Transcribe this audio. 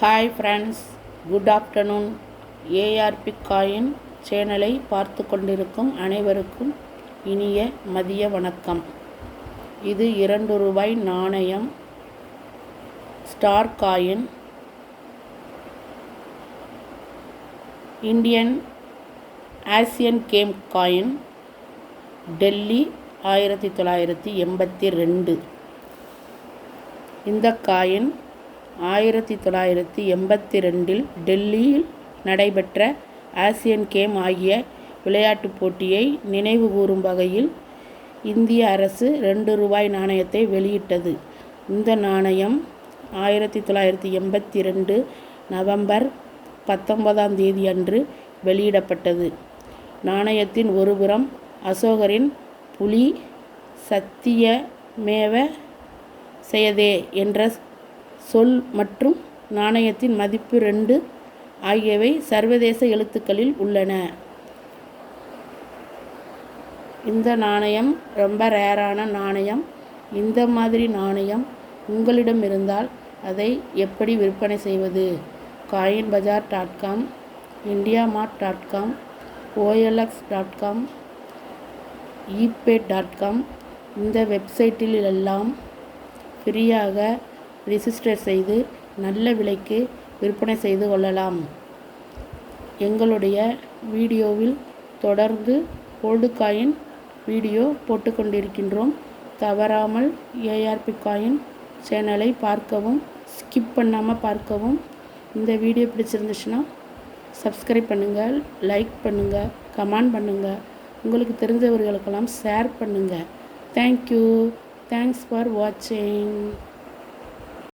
Hi friends good afternoon ARP coin சேனலை பார்த்து கொண்டிருக்கும் அனைவருக்கும் இனிய மதிய வணக்கம். இது இரண்டு ரூபாய் நாணயம். Star coin Indian Asian game coin Delhi ஆயிரத்தி தொள்ளாயிரத்தி எண்பத்தி ரெண்டு. இந்த காயின் ஆயிரத்தி தொள்ளாயிரத்தி எண்பத்தி ரெண்டில் டெல்லியில் நடைபெற்ற ஆசியன் கேம் ஆகிய விளையாட்டுப் போட்டியை நினைவுகூரும் வகையில் இந்திய அரசு ரெண்டு ரூபாய் நாணயத்தை வெளியிட்டது. இந்த நாணயம் ஆயிரத்தி தொள்ளாயிரத்தி எண்பத்தி ரெண்டு நவம்பர் பத்தொன்பதாம் தேதி அன்று வெளியிடப்பட்டது. நாணயத்தின் ஒருபுறம் அசோகரின் புலி சத்தியமேவ செயதே என்ற சொல் மற்றும் நாணயத்தின் மதிப்பு ரெண்டு ஆகியவை சர்வதேச எழுத்துக்களில் உள்ளன. இந்த நாணயம் ரொம்ப ரேரான நாணயம். இந்த மாதிரி நாணயம் உங்களிடம் இருந்தால் அதை எப்படி விற்பனை செய்வது? Coin Bazaar dot com India mart dot com OLX dot com eBay dot com. இந்த வெப்சைட்டில் எல்லாம் ஃப்ரீயாக ரிஜிஸ்டர் செய்து நல்ல விலைக்கு விற்பனை செய்து கொள்ளலாம். எங்களுடைய வீடியோவில் தொடர்ந்து ஓல்டு காயின் வீடியோ போட்டுக்கொண்டிருக்கின்றோம் தவறாமல் ஏஆர்பி காயின் சேனலை பார்க்கவும் ஸ்கிப் பண்ணாமல் பார்க்கவும். இந்த வீடியோ பிடிச்சிருந்துச்சுன்னா சப்ஸ்கிரைப் பண்ணுங்கள் லைக் பண்ணுங்கள் கமெண்ட் பண்ணுங்கள் உங்களுக்கு தெரிஞ்சவர்களுக்கெல்லாம் ஷேர் பண்ணுங்கள் தேங்க்யூ. தேங்க்ஸ் ஃபார் வாட்சிங்.